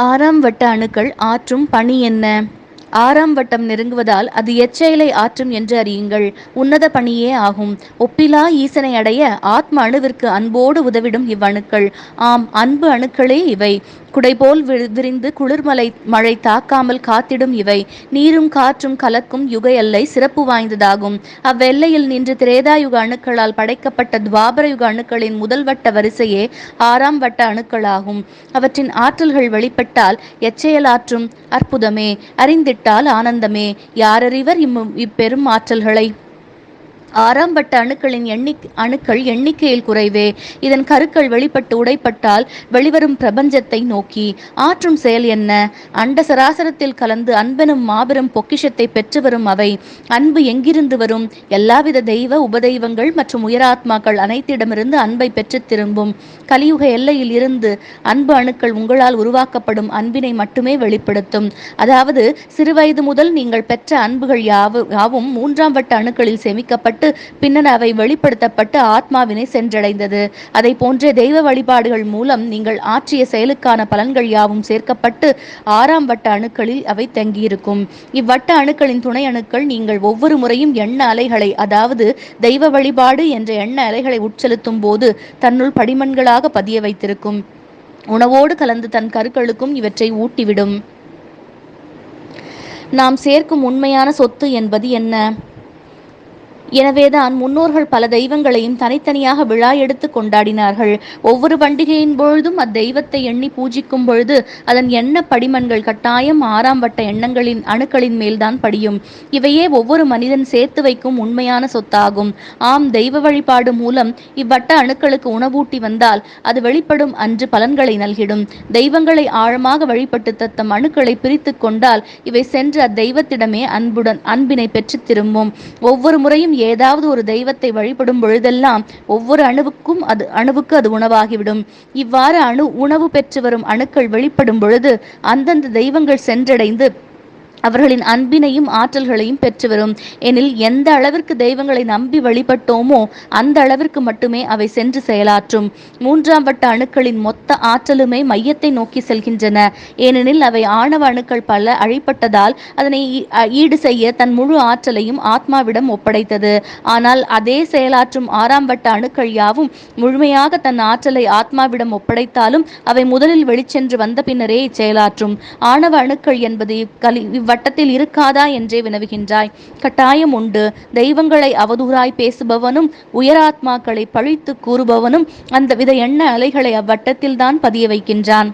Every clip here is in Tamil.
ஆறாம் வட்ட அணுக்கள் ஆற்றும் பணி என்ன? ஆறாம் வட்டம் நெருங்குவதால் அது எச்செயலை ஆற்றும் என்று அறியுங்கள். உன்னத பணியே ஆகும். ஒப்பிலா ஈசனை அடைய ஆத்ம அணுவிற்கு அன்போடு உதவிடும் இவ்வணுக்கள். ஆம் அன்பு அணுக்களே இவை. குடைபோல் விரிந்து குளிர்மலை மழை தாக்காமல் காத்திடும் இவை. நீரும் காற்றும் கலக்கும் யுக எல்லை சிறப்பு வாய்ந்ததாகும். அவ்வெல்லையில் நின்று திரேதாயுக அணுக்களால் படைக்கப்பட்ட துவாபர யுக அணுக்களின் முதல் வட்ட வரிசையே ஆறாம் வட்ட அணுக்களாகும். அவற்றின் ஆற்றல்கள் வெளிப்பட்டால் எச்செயலாற்றும் அற்புதமே. விட்டால் ஆனந்தமே. யாரறிவர் இம் இப்பெரும் ஆற்றல்களை? ஆறாம் வட்ட அணுக்களின் எண்ணி அணுக்கள் எண்ணிக்கையில் குறைவே. இதன் கருக்கள் வெளிப்பட்டு உடைப்பட்டால் வெளிவரும் பிரபஞ்சத்தை நோக்கி. ஆற்றும் செயல் என்ன? அண்ட சராசரத்தில் கலந்து அன்பெனும் மாபெரும் பொக்கிஷத்தை பெற்று வரும் அவை. அன்பு எங்கிருந்து வரும்? எல்லாவித தெய்வ உபதெய்வங்கள் மற்றும் உயராத்மாக்கள் அனைத்திடமிருந்து அன்பை பெற்று திரும்பும். கலியுக எல்லையில் இருந்து அன்பு அணுக்கள் உங்களால் உருவாக்கப்படும் அன்பினை மட்டுமே வெளிப்படுத்தும். அதாவது சிறுவயது முதல் நீங்கள் பெற்ற அன்புகள் யாவும் மூன்றாம் வட்ட அணுக்களில் சேமிக்கப்பட்டு செய்யப்பட்டு பின்னர் அவை வெளிப்படுத்தப்பட்டு ஆத்மாவினை சென்றடைந்தது. அதை போன்ற தெய்வ வழிபாடுகள் மூலம் நீங்கள் ஆற்றிய செயலுக்கான பலன்கள் யாவும் சேர்க்கப்பட்டு ஆறாம் வட்ட அணுக்களில் அவை தங்கியிருக்கும். இவ்வட்ட அணுக்களின் துணை அணுக்கள் நீங்கள் ஒவ்வொரு முறையும் எண்ண அலைகளை அதாவது தெய்வ வழிபாடு என்ற எண்ண அலைகளை உட்செலுத்தும் போது தன்னுள் படிமன்களாக பதிய வைத்திருக்கும். உணவோடு கலந்து தன் கருக்களுக்கும் இவற்றை ஊட்டிவிடும். நாம் சேர்க்கும் உண்மையான சொத்து என்பது என்ன? எனவேதான் முன்னோர்கள் பல தெய்வங்களையும் தனித்தனியாக விழா எடுத்து கொண்டாடினார்கள். ஒவ்வொரு பண்டிகையின் பொழுதும் அத்தெய்வத்தை எண்ணி பூஜிக்கும் பொழுது அதன் எண்ண படிமன்கள் கட்டாயம் ஆறாம் வட்ட எண்ணங்களின் அணுக்களின் மேல்தான் படியும். இவையே ஒவ்வொரு மனிதன் சேர்த்து வைக்கும் உண்மையான சொத்தாகும். ஆம் தெய்வ வழிபாடு மூலம் இவ்வட்ட அணுக்களுக்கு உணவூட்டி வந்தால் அது வெளிப்படும் அன்று பலன்களை நல்கிடும். தெய்வங்களை ஆழமாக வழிபட்டு தத்தம் அணுக்களை பிரித்து கொண்டால் இவை சென்று அத்தெய்வத்திடமே அன்புடன் அன்பினை பெற்று திரும்பும். ஒவ்வொரு முறையும் ஏதாவது ஒரு தெய்வத்தை வழிபடும் பொழுதெல்லாம் ஒவ்வொரு அணுவுக்கும் அது அணுவுக்கு அது உணவாகிவிடும். இவ்வாறு அணு உணவு பெற்று வரும் அணுக்கள் வெளிப்படும் பொழுது அந்தந்த தெய்வங்கள் சென்றடைந்து அவர்களின் அன்பினையும் ஆற்றல்களையும் பெற்று வரும் எனில் எந்த அளவிற்கு தெய்வங்களை நம்பி வழிபட்டோமோ அந்த அளவிற்கு மட்டுமே அவை சென்று செயலாற்றும். மூன்றாம் வட்ட அணுக்களின் மொத்த ஆற்றலுமே மையத்தை நோக்கி செல்கின்றன. ஏனெனில் அவை ஆணவ அணுக்கள் பல அழிப்பட்டதால் அதனை ஈடு செய்ய தன் முழு ஆற்றலையும் ஆத்மாவிடம் ஒப்படைத்தது. ஆனால் அதே செயலாற்றும் ஆறாம் வட்ட அணுக்கள் யாவும் முழுமையாக தன் ஆற்றலை ஆத்மாவிடம் ஒப்படைத்தாலும் அவை முதலில் வெளிச்சென்று வந்த பின்னரே இச்செயலாற்றும். ஆணவ அணுக்கள் என்பது கலி வட்டத்தில் இருக்காதா என்றே வினவுகின்றாய். கட்டாயம் உண்டு. தெய்வங்களை அவதூறாய் பேசுபவனும் உயராத்மாக்களை பழித்து கூறுபவனும் அந்த வித எண்ண அலைகளை அவ்வட்டத்தில் தான் பதிய வைக்கின்றான்.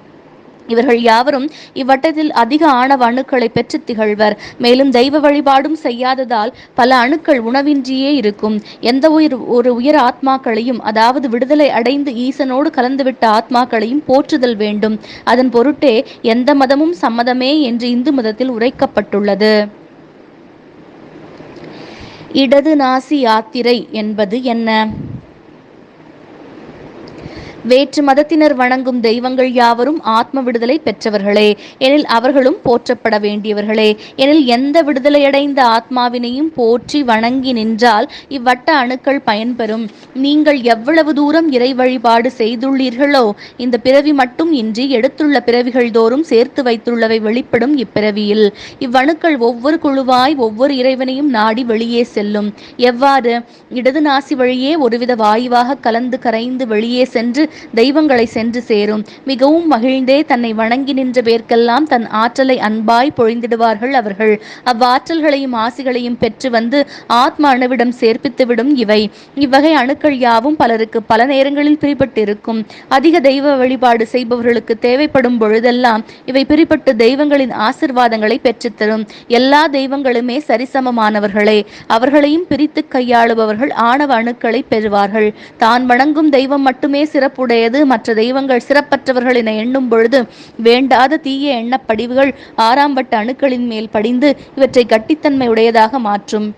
இவர்கள் யாவரும் இவ்வட்டத்தில் அதிக ஆணவ அணுக்களை பெற்று திகழ்வர். மேலும் தெய்வ வழிபாடும் செய்யாததால் பல அணுக்கள் உணவின்றியே இருக்கும். எந்த உயிர் ஒரு உயர் ஆத்மாக்களையும் அதாவது விடுதலை அடைந்து ஈசனோடு கலந்துவிட்ட ஆத்மாக்களையும் போற்றுதல் வேண்டும். அதன் பொருட்டே எந்த மதமும் சம்மதமே என்று இந்து மதத்தில் உரைக்கப்பட்டுள்ளது. இடது நாசி யாத்திரை என்பது என்ன? வேற்று மதத்தினர் வணங்கும் தெய்வங்கள் யாவரும் ஆத்ம விடுதலை பெற்றவர்களே. எனில் அவர்களும் போற்றப்பட வேண்டியவர்களே. எனில் எந்த விடுதலையடைந்த ஆத்மாவினையும் போற்றி வணங்கி நின்றால் இவ்வட்ட அணுக்கள் பயன்பெறும். நீங்கள் எவ்வளவு தூரம் இறை வழிபாடு செய்துள்ளீர்களோ இந்த பிறவி மட்டும் இன்றி எடுத்துள்ள பிறவிகள் தோறும் சேர்த்து வைத்துள்ளவை வெளிப்படும் இப்பிறவியில். இவ்வணுக்கள் ஒவ்வொரு குழுவாய் ஒவ்வொரு இறைவனையும் நாடி வெளியே செல்லும். எவ்வாறு? இடது நாசி வழியே ஒருவித வாயுவாக கலந்து கரைந்து வெளியே சென்று தெய்வங்களை சென்று சேரும். மிகவும் மகிழ்ந்தே தன்னை வணங்கி நின்ற பேர்க்கெல்லாம் தன் ஆற்றலை அன்பாய் பொழிந்திடுவார்கள் அவர்கள். அவ்வாற்றல்களையும் ஆசிகளையும் பெற்று வந்து ஆத்ம அணுவிடம் சேர்ப்பித்துவிடும் இவை. இவ்வகை அணுக்கள் யாவும் பலருக்கு பல நேரங்களில் பிரிபட்டு இருக்கும் அதிக தெய்வ வழிபாடு செய்பவர்களுக்கு தேவைப்படும் பொழுதெல்லாம் இவை பிரிபட்டு தெய்வங்களின் ஆசிர்வாதங்களை பெற்றுத்தரும். எல்லா தெய்வங்களுமே சரிசமமானவர்களே. அவர்களையும் பிரித்து கையாளுபவர்கள் ஆணவ அணுக்களை பெறுவார்கள். தான் வணங்கும் தெய்வம் மட்டுமே சிறப்பு சிறப்புடையது மற்ற தெய்வங்கள் சிறப்பற்றவர்கள் என எண்ணும் பொழுது வேண்டாத தீய எண்ணப்படிவுகள் ஆறாம் வட்ட அணுக்களின் மேல் படிந்து இவற்றை கட்டித்தன்மை உடையதாக மாற்றும்.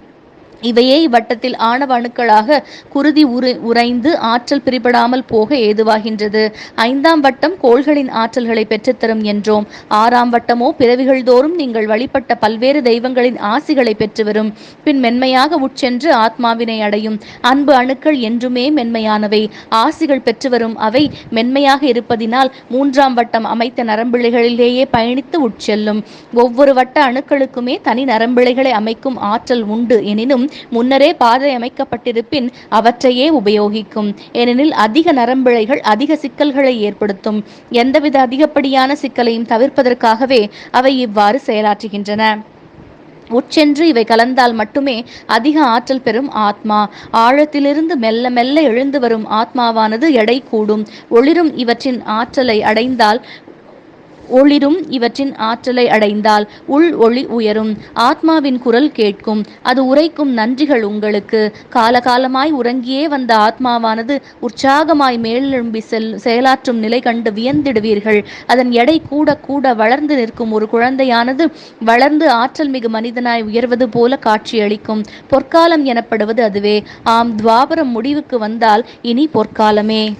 இவையே இவ்வட்டத்தில் ஆணவ அணுக்களாக குருதி உரு உறைந்து ஆற்றல் பிரிபடாமல் போக ஏதுவாகின்றது. ஐந்தாம் வட்டம் கோள்களின் ஆற்றல்களை பெற்றுத்தரும் என்றோம். ஆறாம் வட்டமோ பிறவிகள் தோறும் நீங்கள் வழிபட்ட பல்வேறு தெய்வங்களின் ஆசிகளை பெற்று வரும் பின் மென்மையாக உட்சென்று ஆத்மாவினை அடையும். அன்பு அணுக்கள் என்றுமே மென்மையானவை. ஆசிகள் பெற்று வரும் அவை மென்மையாக இருப்பதினால் மூன்றாம் வட்டம் அமைத்த நரம்பிழைகளிலேயே பயணித்து உட்செல்லும். ஒவ்வொரு வட்ட அணுக்களுக்குமே தனி நரம்பிழைகளை அமைக்கும் ஆற்றல் உண்டு. எனினும் முன்னரே பாதை அமைக்கப்பட்டிருப்பின் அவற்றையே உபயோகிக்கும். ஏனெனில் அதிக நரம்பிழைகள் அதிக சிக்கல்களை ஏற்படுத்தும். எந்தவித அதிகப்படியான சிக்கலையும் தவிர்ப்பதற்காகவே அவை இவ்வாறு செயலாற்றுகின்றன. உட்சென்று இவை கலந்தால் மட்டுமே அதிக ஆற்றல் பெறும் ஆத்மா. ஆழத்திலிருந்து மெல்ல மெல்ல எழுந்து வரும் ஆத்மாவானது எடை கூடும். ஒளிரும் இவற்றின் ஆற்றலை அடைந்தால் ஒளிரும் இவற்றின் ஆற்றலை அடைந்தால் உள் ஒளி உயரும். ஆத்மாவின் குரல் கேட்கும். அது உரைக்கும் நன்றிகள் உங்களுக்கு. காலகாலமாய் உறங்கியே வந்த ஆத்மாவானது உற்சாகமாய் மேலெழும்பி செல் செயலாற்றும் நிலை கண்டு வியந்திடுவீர்கள். அதன் எடை கூட கூட வளர்ந்து நிற்கும் ஒரு குழந்தையானது வளர்ந்து ஆற்றல் மிகு மனிதனாய் உயர்வது போல காட்சியளிக்கும். பொற்காலம் எனப்படுவது அதுவே. ஆம் துவாபரம் முடிவுக்கு வந்தால் இனி பொற்காலமே.